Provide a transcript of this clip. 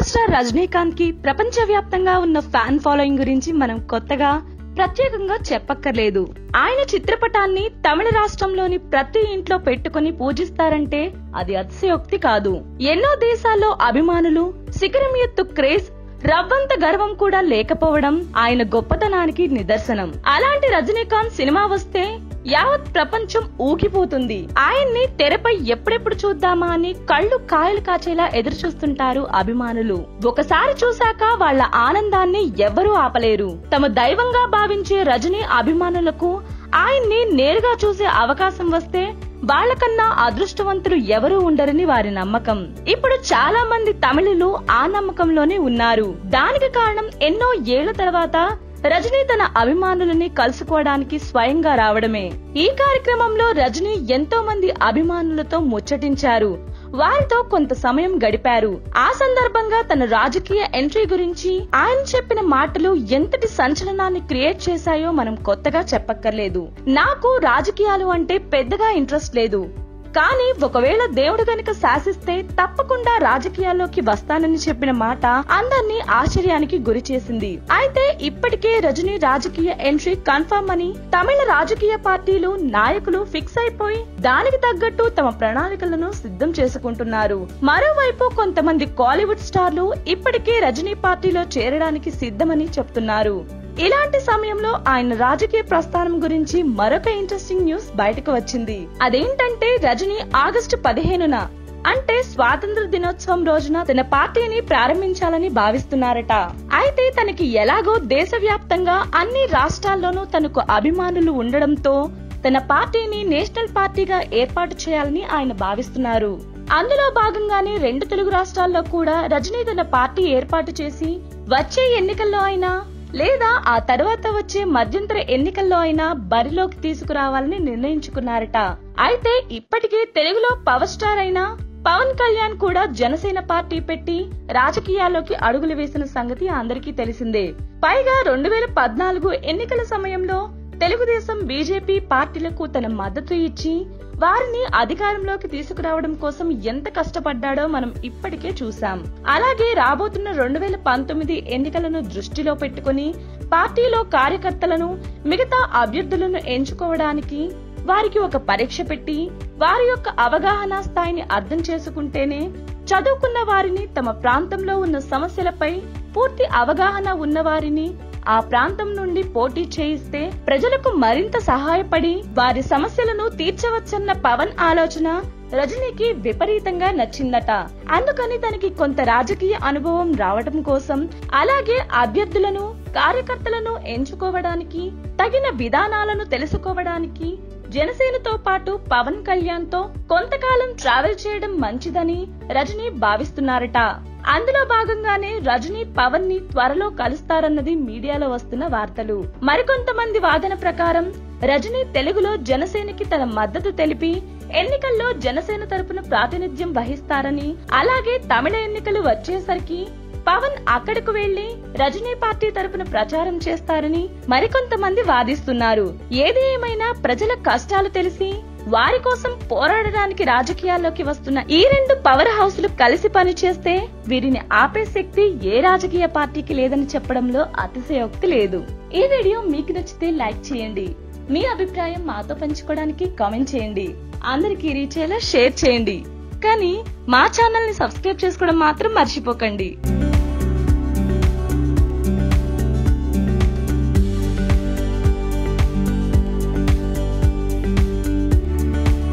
Super star రజనీకాంత్కి ప్రపంచవ్యాప్తంగా ఉన్న fan following గురించి మనం కొత్తగా ప్రత్యేకంగా చెప్పక్కర్లేదు. ఆయన చిత్రపటాన్ని తమిళ రాష్ట్రంలోని ప్రతి ఇంట్లో పెట్టుకుని పూజిస్తారంటే అది అతిశయోక్తి కాదు. ఎన్నో దేశాల్లో అభిమానులు శిఖరం ఎత్తు క్రేజ్ రవ్వంత గర్వం కూడా లేకపోవడం ఆయన గొప్పతనానికి నిదర్శనం. అలాంటి రజనీకాంత్ సినిమా వస్తే యావత్ ప్రపంచం ఊగిపోతుంది. ఆయన్ని తెరపై ఎప్పుడెప్పుడు చూద్దామా అని కళ్ళు కాయలు కాచేలా ఎదురు చూస్తుంటారు అభిమానులు. ఒకసారి చూశాక వాళ్ళ ఆనందాన్ని ఎవ్వరూ ఆపలేరు. తమ దైవంగా భావించే రజనీ అభిమానులకు ఆయన్ని నేరుగా చూసే అవకాశం వస్తే వాళ్ళకన్నా అదృష్టవంతులు ఎవరూ ఉండరని వారి నమ్మకం. ఇప్పుడు చాలా మంది తమిళులు ఆ నమ్మకంలోనే ఉన్నారు. దానికి కారణం ఎన్నో ఏళ్ళ తర్వాత రజనీ తన అభిమానులని కలుసుకోవడానికి స్వయంగా రావడమే. ఈ కార్యక్రమంలో రజనీ ఎంతో మంది అభిమానులతో ముచ్చటించారు. వారితో కొంత సమయం గడిపారు. ఆ సందర్భంగా తన రాజకీయ ఎంట్రీ గురించి ఆయన చెప్పిన మాటలు ఎంతటి సంచలనాన్ని క్రియేట్ చేశాయో మనం కొత్తగా చెప్పక్కర్లేదు. నాకు రాజకీయాలు అంటే పెద్దగా ఇంట్రెస్ట్ లేదు. కానీ ఒకవేళ దేవుడు గనుక శాసిస్తే తప్పకుండా రాజకీయాల్లోకి వస్తానని చెప్పిన మాట అందర్నీ ఆశ్చర్యానికి గురి చేసింది. అయితే ఇప్పటికే రజనీ రాజకీయ ఎంట్రీ కన్ఫర్మ్ అని తమిళ రాజకీయ పార్టీలు నాయకులు ఫిక్స్ అయిపోయి దానికి తగ్గట్టు తమ ప్రణాళికలను సిద్ధం చేసుకుంటున్నారు. మరోవైపు కొంతమంది కాలీవుడ్ స్టార్లు ఇప్పటికే రజనీ పార్టీలో చేరడానికి సిద్ధమని చెప్తున్నారు. ఇలాంటి సమయంలో ఆయన రాజకీయ ప్రస్థానం గురించి మరొక ఇంట్రెస్టింగ్ న్యూస్ బయటకు వచ్చింది. అదేంటంటే రజనీ ఆగస్టు పదిహేనున అంటే స్వాతంత్ర దినోత్సవం రోజున తన పార్టీని ప్రారంభించాలని భావిస్తున్నారట. అయితే తనకి ఎలాగో దేశవ్యాప్తంగా అన్ని రాష్ట్రాల్లోనూ తనకు అభిమానులు ఉండడంతో తన పార్టీని నేషనల్ పార్టీగా ఏర్పాటు చేయాలని ఆయన భావిస్తున్నారు. అందులో భాగంగానే రెండు తెలుగు రాష్ట్రాల్లో కూడా రజనీ తన పార్టీ ఏర్పాటు చేసి వచ్చే ఎన్నికల్లో అయినా లేదా ఆ తర్వాత వచ్చే మధ్యంతర ఎన్నికల్లో అయినా బరిలోకి తీసుకురావాలని నిర్ణయించుకున్నారట. అయితే ఇప్పటికే తెలుగులో పవర్ స్టార్ అయిన పవన్ కళ్యాణ్ కూడా జనసేన పార్టీ పెట్టి రాజకీయాల్లోకి అడుగులు వేసిన సంగతి అందరికీ తెలిసిందే. పైగా రెండు వేల పద్నాలుగు ఎన్నికల సమయంలో తెలుగుదేశం బీజేపీ పార్టీలకు తన మద్దతు ఇచ్చి వారిని అధికారంలోకి తీసుకురావడం కోసం ఎంత కష్టపడ్డాడో మనం ఇప్పటికే చూసాం అలాగే రాబోతున్న రెండు వేల పంతొమ్మిది ఎన్నికలను దృష్టిలో పెట్టుకుని పార్టీలో కార్యకర్తలను మిగతా అభ్యర్థులను ఎంచుకోవడానికి వారికి ఒక పరీక్ష పెట్టి వారి యొక్క అవగాహన స్థాయిని అర్థం చేసుకుంటేనే చదువుకున్న వారిని తమ ప్రాంతంలో ఉన్న సమస్యలపై పూర్తి అవగాహన ఉన్న వారిని ఆ ప్రాంతం నుండి పోటీ చేయిస్తే ప్రజలకు మరింత సహాయపడి వారి సమస్యలను తీర్చవచ్చన్న పవన్ ఆలోచన రజనీకి విపరీతంగా నచ్చిందట. అందుకని తనకి కొంత రాజకీయ అనుభవం రావడం కోసం అలాగే అభ్యర్థులను కార్యకర్తలను ఎంచుకోవడానికి తగిన విధానాలను తెలుసుకోవడానికి జనసేనతో పాటు పవన్ కళ్యాణ్తో కొంతకాలం ట్రావెల్ చేయడం మంచిదని రజనీ భావిస్తున్నారట. అందులో భాగంగానే రజనీ పవన్ని త్వరలో కలుస్తారన్నది మీడియాలో వస్తున్న వార్తలు. మరికొంతమంది వాదన ప్రకారం రజనీ తెలుగులో జనసేనకి తన మద్దతు తెలిపి ఎన్నికల్లో జనసేన తరపున ప్రాతినిధ్యం వహిస్తారని అలాగే తమిళ ఎన్నికలు వచ్చేసరికి పవన్ అక్కడకు వెళ్ళి రజనీ పార్టీ తరపున ప్రచారం చేస్తారని మరికొంతమంది వాదిస్తున్నారు. ఏది ఏమైనా ప్రజల కష్టాలు తెలిసి వారి కోసం పోరాడడానికి రాజకీయాల్లోకి వస్తున్న ఈ రెండు పవర్ హౌస్లు కలిసి పనిచేస్తే వీరిని ఆపే శక్తి ఏ రాజకీయ పార్టీకి లేదని చెప్పడంలో అతిశయోక్తి లేదు. ఈ వీడియో మీకు నచ్చితే లైక్ చేయండి. మీ అభిప్రాయం మాతో పంచుకోవడానికి కామెంట్ చేయండి. అందరికీ రీచ్ అయ్యేలా షేర్ చేయండి. కానీ మా ఛానల్ని సబ్స్క్రైబ్ చేసుకోవడం మాత్రం మర్చిపోకండి.